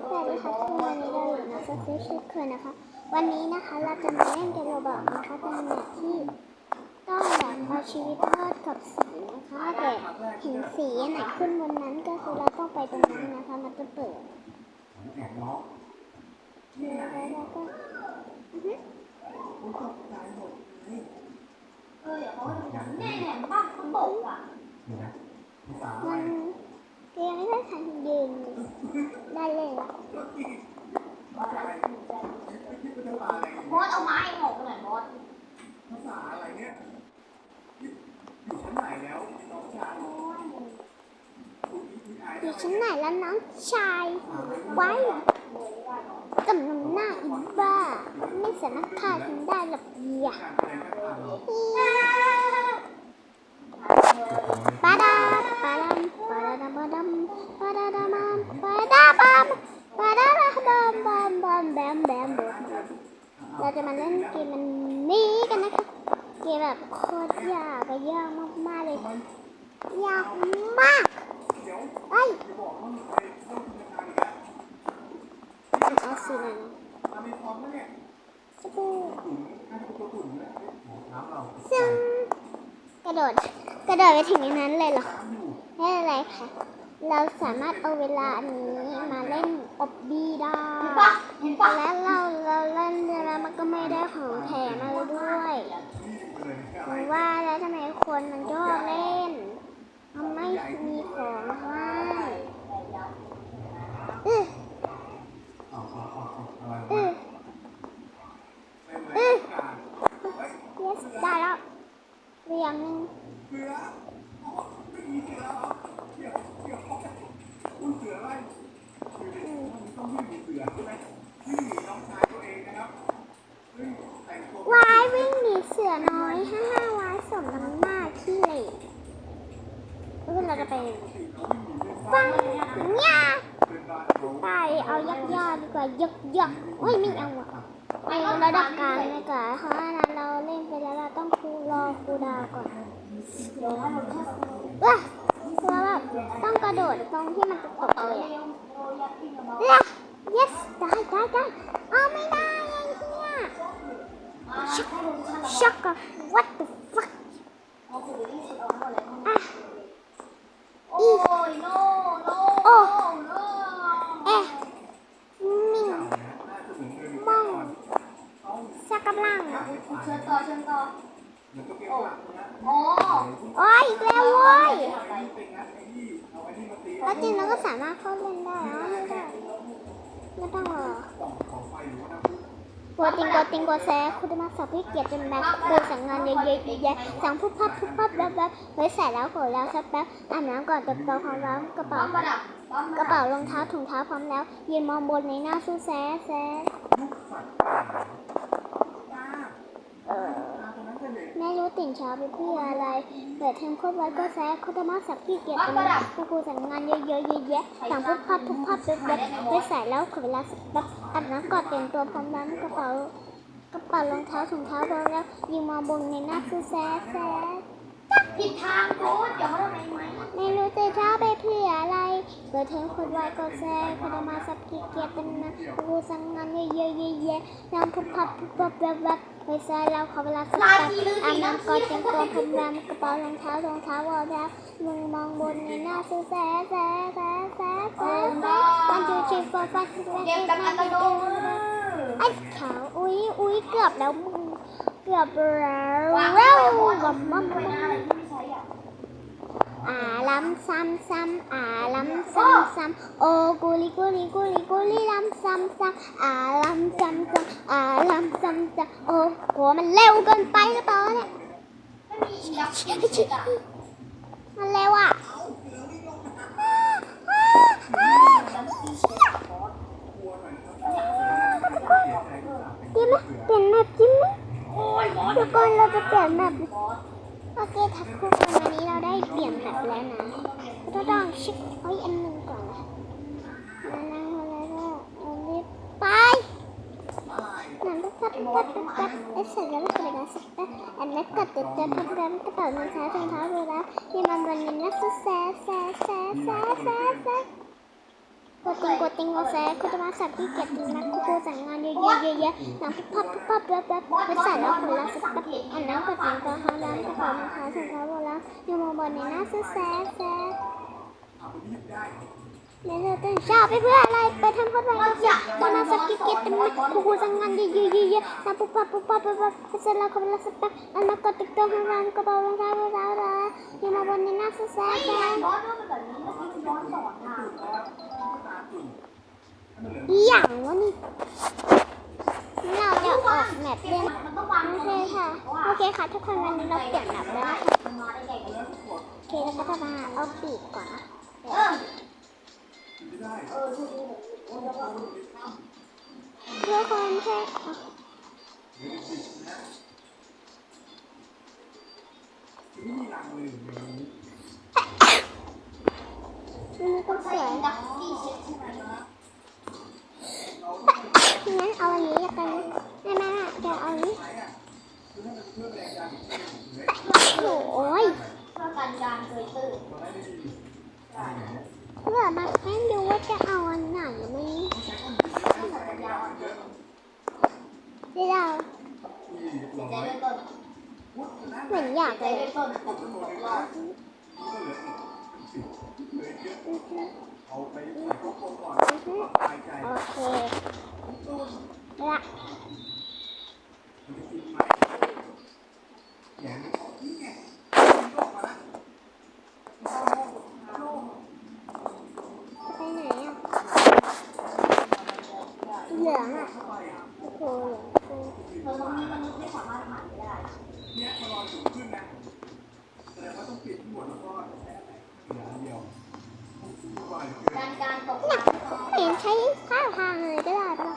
สวัสดีค่ะทุกคนวันนี้เราอยู่ในโซเชียลชิคเคยนะคะ วันนี้นะคะเราจะมาเล่นเกมโรบอกนะคะเป็นแบบที่ต้องแบบเอาชีวิตรอดกับสีนะคะแต่เห็นสีอันไหนขึ้นบนนั้นก็คือเราต้องไปตรงนั้นนะคะมันจะเปิดแอบล็อกแล้วเราก็อือฮึผมตกใจหมดเลยเออเดี๋ยวเขาจะทำแน่แหลมบ้าง เขาตกอะเดี๋ยวนะภาษาอะไรมันเกมไม่ได้ทันยืนได้เลยบอสเอาไม้ออกหน่อยบอสภาษาอะไรเนี่ยอยู่ชั้นไหนแล้วน้องชายอยู่ชั้นไหนแล้วน้องชายไว้กำลังหน้าอีบ้า ไม่สามารถฆ่าฉันได้หรอกอย่ ดาดัมปาดัมปาดาดามัมปาดาบัมปาดาดาบัมบัมบัมแบมแบมแบมเราจะมาเล่นเกมมันนี้กันนะคะเกมแบบโคตรยากอะยากมากๆเลยยากมากเดี๋ยวไอ้ยจะบอกว่ามันไปต้องธนาคารอีกแล้วเอาสีไหนนะทำมีพร้อมไหมเนี่ยสบู่ตุ่นน่าจะเป็นตัวตุ่นนะหมอน้ำเราซึ่งกระโดดกระโดดไปถึงในนั้นเลยเหรอน้ำอยู่ไม่เป็นไรค่ะ เราสามารถเอาเวลาอันนี้มาเล่นอบบี้ได้และเราเราเล่นแล้วมันก็ไม่ได้ของแถมมาด้วยหรือว่าแล้วทำไมคนมันชอบเล่นมันไม่มีของให้เออ เอาเอาเอาเอาอะไร เออ เล่นอะไรกัน yes ได้แล้วเรียงหนึง เสือไม่มีเสือเหรอเดี๋ยวเดี๋ยวคุณเสือไล่คือเด็กมันต้องวิ่งหนีเสือใช่ไหมวิ่งหนีน้องชายตัวเองนะครับเฮ้ยแต่งตัว วายวิ่งหนีเสือน้อยห้าห้าวายสมน้ำหน้าที่เหล่ เออเราจะไปฟังเนี่ยเป็นบ้านเขาไปเอายักษ์ยอดดีกว่ายักษ์ยักษ์เฮ้ยไม่เอาอะเอาระดับกลางดีกว่าเพราะว่านั้นเราเล่นไปแล้วเราต้องคูรอคูลดาวน์ก่อนเดี๋ยวนะเราแค่ว้าเพราะว่าต้องกระโดดตรงที่มันจะตกเอาเลยเร็อะวโอ้ยักษ์ขึ้นมาเอ้ย yes ได้ได้ได้เอาไม่ได้ไอ้เนี่ยอ่าให้ลงชั้นละช็อกกับ what the fuck เอาคือที่สุดเอาหมดเลย อะ โอ้ย no no โอ้ no เอ๊ะมิ่ง น่าจะถึงเงิน มองสักกำลังอะ เชิญต่อเชิญต่อ เหมือนกับเก็บหลักนะ อ๋อ โอ้ยอีกแล้วเว้ย ไอ้นี่เป็นงัดไอ้นี่เอาไอ้นี่มาตี แล้วจริงเราก็สามารถเข้าเล่นได้อ๋อไม่ได้ ไม่ต้องหรอกัวติงกัวติงกัวแซคุณจะมาสอบพี่เกียรติจนแม็กคุยสั่งงานเยอะๆแยะๆสั่งผู้พับผู้พับแบบแบบไว้ใส่แล้วโขนแล้วสักแป๊บอาบน้ำก่อนเติมตัวพร้อมแล้วกระเป๋ากระเป๋ารองเท้าถุงเท้าพร้อมแล้วยืนมองบนในหน้าสู้แซ่แซ่ ลูกสัตว์ป่าป้า เออ ตาตรงนั้นเป็นเด็ก ไม่รู้ตื่นเช้าไปเพื่ออะไร เปิดเทมโคตรไว้ก็แซ่คุณจะมาสับพี่เกียรติจนแม็กครูสั่งงานเยอะๆแยะๆสั่งพุบพับพุบพับแบบแบบไว้ใส่แล้วขอเวลาสักแป๊บอาบน้ำก่อนเตรียมตัวพร้อมแล้วกระเป๋ากระเป๋ารองเท้าถุงเท้าพร้อมแล้วยิงมองบนในหน้าคือแซ่แซ่ ผิดทางโค้ดอย่ามาทำไมไหมไม่รู้จะเช้าไปเพื่ออะไรเปิดเทอมคนไว้ก็แซ่คนเอามาสับกีเกียจเป็นนะครูสั่งงานเยอะๆแยะๆน้ำพุบพับพุบพับแบบแบบไปใส่แล้วขอเวลาสักแป๊บอาบน้ำก่อนเตรียมตัวพร้อมแล้วกระเป๋ารองเท้ารองเท้าวอลแล้วมึงมองบนในหน้าคือแซ่แซ่แซ่แซ่แซ่แซ่วันจูชีฟอร์ฟัสเกมกันอัตโนมือไอ้ขาวอุ้ยอุ้ยเกือบแล้วมึง เกือบแล้ววางเร็วไว้กับมัมไว้หน้าอะไรที่ไม่ใช้อะอ่าล้ำซ้ำซ้ำอ่าล้ำซ้ำซ้ำโอ้กุลิกุลิกุลิกุลิล้ำซ้ำซ้ำอ่าล้ำซ้ำซ้ำอ่าล้ำซ้ำซ้ำโอ้โหมันเร็วเกินไปหรือเปล่าเนี่ยไม่มียักษ์ที่สุดอะมันเร็วอะกลัวหน่อยครับจิ้มไหมเปลี่ยนแมปจิ้ม ทุกคนเราจะเปลี่ยนแมปบโอเคทักทุกคนวันนี้เราได้เปลี่ยนแมปแล้วนะเราต้องช็คเฮ้ยอันหนึ่งก่อนนะอันนั้นอะไรก็อันนี้ไปนั่นก็ตัดตัดตัดเอ๊ะเสร็จแล้วก็เลยนะสักแป๊บอันนั้นก็ตัดตัดตัดตัดกระเป๋าเงินเท้ารองเท้าดูแล้วที่มันวันนี้นะแซ่แซ่แซ่แซ่แซ่ กดติงกดติงกดแซะคุณจะมาสับที่เก็บติงนะคุณครูสั่งงานเยอะๆเยอะๆหนังปุ๊บปั๊บปุ๊บปั๊บแบบแบไปใส่แล้วคนละสักแป๊บอันนั้นกดติงกดหาร้านกระเป๋านะคะถึงแล้วหมดแล้วยังมองบนในหน้าซื้อแซะแซะเอาไปรีบได้เดี๋ยวเราตื่นเช้าไปเพื่ออะไรไปทำข้อความกันจ้ะตอนนั้นสักกิ๊กเก็ตเป็นครูครูสั่งงานเยอะๆเยอะๆหนังปุ๊บปั๊บปุ๊บปั๊บแบบแบไปใส่แล้วคนละสักแป๊บอันนั้นกดติงกดหาร้านกระเป๋านะคะหมดแล้วแล้วยังมองบนในหน้าแซะไอ้แซะ ยายบอสว่ามันแบบนี้เมื่อกี้มันย้อนสอนทางตาตุ่นให้มันเหลืออหย่างวะนี่เราจะออกแมปเล่นมันต้องวางโอตรงเคนี้ค่ะ โอเคค่ะ ทุกคนวันนี้เราเปลี่ยนแมปแล้วนะคะมันมาได้ไงกันแล้วกดโอเคเราก็จะมาเอาปีกก่อนนะเออไม่ได้เออดูดูโอ้ยแล้วก็ทุกคนใช่อะเดี๋ยวติดนะไม่มีรังเลย อย่างนี้มันมีคนสใช้วยดักงั้นเอาอันนี้กัน 没提供后。ำเห็นใช้ท่าทางเลยก็ได้ปะ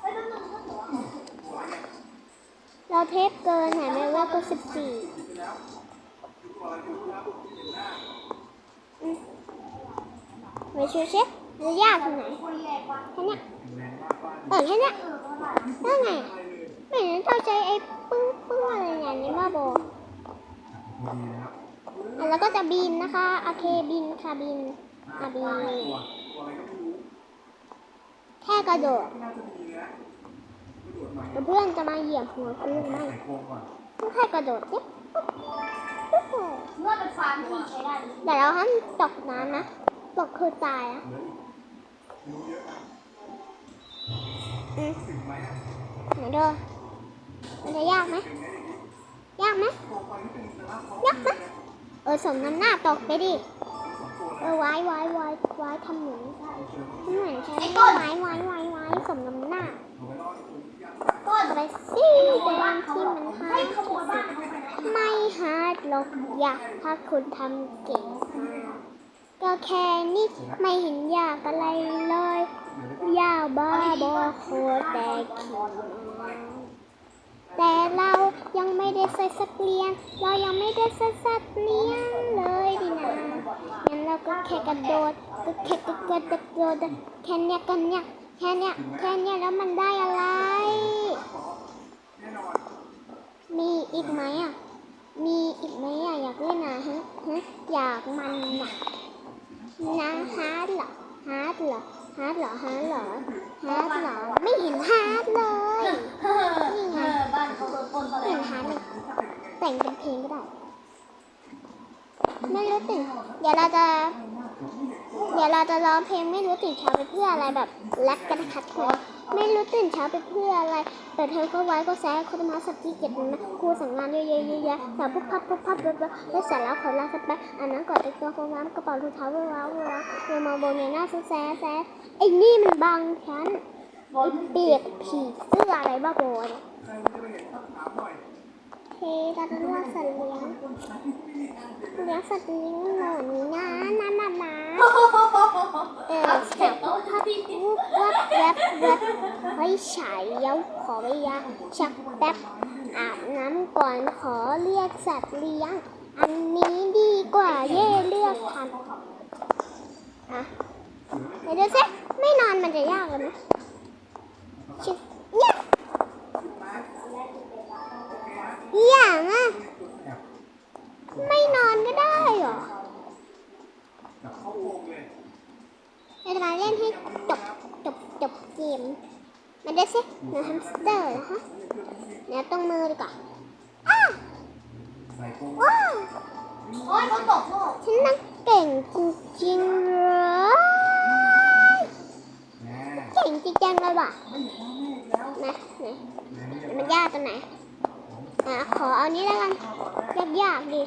เฮ้ยแล้วมันก็ถือว่าหัวเนี่ยเราเทปเกินแถมไม่ว่าก็สิบสี่ปิดไปแล้วดูก่อนดูครับเห็นหน้าไปชูเช็คจะยากตรงไหนคุยแยกว่าแค่เนี้ยแรงมากบ้านเออแค่เนี้ยเออก็ได้แล้วไงอะไรเลยไม่เห็นต้องใช้ไอ้ปึ้งปึ้งอะไรอย่างนี้มาโบดีนะครับอะแล้วก็จะบินนะคะ โอเคบินค่ะบินอะบิน ตัวตัวอะไรก็ไม่รู้ แค่ กระโดดน่กระโดดเพื่อนจะมาเหยียบหัวกูไหรือไม่ใส่โครงก่อนต้องแค่กระโดดเนี่ยเมื่อเป็นฟาร์มที่ใช้ได้แต่เราห้ามตกน้ำนะ ตกคือตายอะหลืออีกรู้เยอะนะอืมไหนเด้อมันจะยากไหมยากไหมยากไหมเออสมน้ำหน้าตกไปดิ เออไว้ไว้ไว้ไว้ทำหนเจ อเหมือนใช้ไม้ไว้ไว้ไว้สมน้ำหน้าไปรอดตัวนี้ยากก็เอาไปสิแดงที่มันหายไม่ฮาดหรอกอยากถ้าคุณทำเก่งมากก็แค่นี้ไม่เห็นยากอะไรเลยยาวบ้าบอโคตรแต่ขี้แต่เรายังไม่ได้ใส่สักเลียน เรายังไม่ได้ใส่สักเลียนเลย งั้นเราก็แค่กระโดดก็แค่กระโดดกระโดดแค่เนี้ยกันเนี้ยแค่เนี้ยแค่เนี้ยแล้วมันได้อะไร มีอีกไหมอะ มีอีกไหมอะอยากเล่นอะฮะฮะอยากมันอะนะฮาร์ดเหรอฮาร์ดเหรอฮาร์ดเหรอฮาร์ดเหรอฮาร์ดเหรอไม่เห็นฮาร์ดเลยนเขาโดนปล้นตอนแรไม่เห็นฮาร์ดเลยแต่งเป็นเพลงก็ได้ ไม่รู้ตื่นเดี๋ยวเราจะ เดี๋ยวเราจะร้องเพลงไม่รู้ตื่นเช้าไปเพื่ออะไรแบบแรปกันนะคะทุกคนไม่รู้ตื่นเช้าไปเพื่ออะไร เปิดเทอมเข้าไว้ก็แซ่คุณมาสักที่เจ็ดนะครูสั่งงานเยอะๆๆๆแต่ปุ๊บพับปุ๊บพับปุ๊บปั๊บแล้วเสร็จแล้วขอลาสักแป๊บอันนั้นก่อนจะตัวคงน้ำกระเป๋ารองเท้าเวลาเวลาเดินมาบนเนหน้าแซ่แซ่ไอ้นี่มันบังฉันไอ้เปียกผีเสื้ออะไรบ้าบอเนี่ย ใครจะไปเห็นว่าจะเลือกสัตว์เลี้ยงเลี้ยงสัตว์เลี้ยงหน่อยนะนะนะนะเออเสัตว์เอาถ้าพี่วับแวบแวบเฮ้ฉายเย้าขอไปยาชักแป๊บอาบน้ำก่อนขอเรียกสัตว์เลี้ยง อันนี้ดีกว่าเย่เลือกทันอะเดี๋ยวดูสิไม่นอนมันจะยากเลยไหมชิ เนี่ยอย่างอะ ไม่นอนก็ได้เหรอแบบเข้าโครงเลยไม่เป็นไรเล่นให้จบจบจบเกมมาดูสิหนูแฮมสเตอร์นะคะเดี๋ยวตรงมือดีกว่าอ้าวใส่โป้งว้าวโอ้ยเขาตกโลกฉันนักเก่งจริงๆเลยแน่เก่งจริงๆเลยว่ะไม่เห็นแล้วแม่อีกแล้วนะไหนแม่มันยากตรงไหน อะขอเอานี้แล้วกันยากๆดิ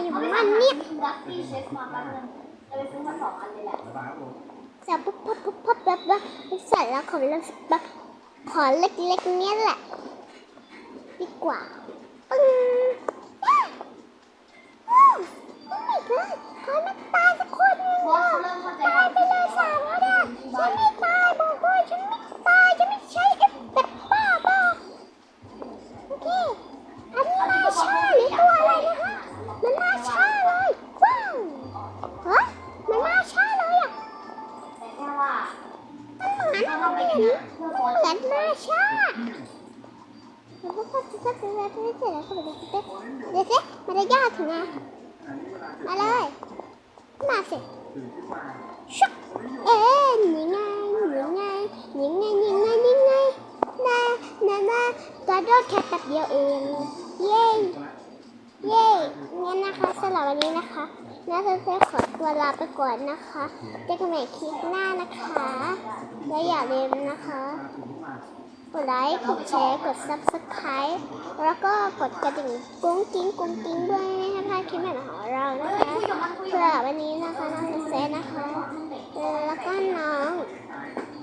อะไรของมันเนี่ยรักพี่เชฟมาแป๊บนึงจะไปซื้อมาสองอันเลยแหละบ๊ายบายครับผมจะปุ๊บปุ๊บปุ๊บปุ๊บแบบว่าใส่แล้วขอเล่นแบบขอเล็กๆเนี้ยแหละ ดีกว่าปึ้งวอ้าวไม่เลยขอไม่ตายสักคนนึงเพราะอะเขาเริ่มเข้าใจตายไปเลยสามแล้วเนี่ยฉันไม่ตายบอกเลยฉันไม่ตายฉันไม่ใช้เอฟเฟกต์บ้าบอโอเค นนี้เวลาเกิดมาเลย มาสิตื่นขึ้นมาชุกเอ๊ะนี่ไงนี่ไงนี่ไงนี่ไงนี่ไงนานานาก็โดดแค่แป๊บเดียวเอง เย้ เย้งั้นนะคะสำหรับวันนี้นะคะน้าเซนเซขอตัวลาไปก่อนนะคะเจอกันใหม่คลิปหน้านะคะ และอย่าลืมนะคะกดไลค์ กดแชร์ กด subscribe แล้วก็กดกระดิ่งกุ้งกิ้งกุ้งกิ้งด้วย คลิปใหม่ของเรานะคะคุยกับมันคุยสำหรับวันนี้นะคะน้องเซนนะคะแล้วก็น้อง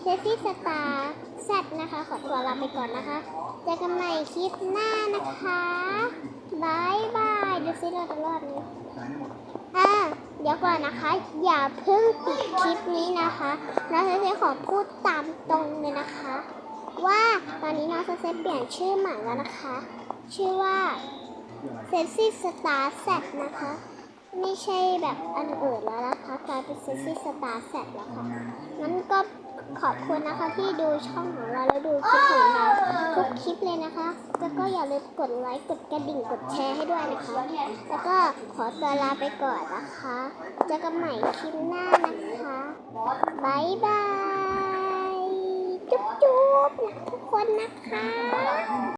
เซฟี่สตาร์แซดนะคะขอตัวลาไปก่อนนะคะเจอกันใหม่คลิปหน้านะคะบายบายดูซิเราจะรอดไหมอ่าเดี๋ยวก่อนนะคะ อย่าเพิ่งปิดคลิปนี้นะคะน้องเซนขอพูดตามตรงเลยนะคะ ว่าตอนนี้น้องเซนเปลี่ยนชื่อใหม่แล้วนะคะ ชื่อว่า เซนซี่สตาร์แซดนะคะ ไม่ใช่แบบอันอื่นแล้วนะคะกลายเป็นเซนซี่สตาร์แซดแล้วค่ะงั้นก็ขอบคุณนะคะที่ดูช่องของเราแล้วดูคลิปของเราทุกคลิปเลยนะคะ แล้วก็อย่าลืมกดไลค์กดกระดิ่งกดแชร์ให้ด้วยนะคะ แล้วก็ขอตัวลาไปก่อนนะคะเจอกันใหม่คลิปหน้านะคะบายบายจุ๊บจุ๊บนะทุกคนนะคะ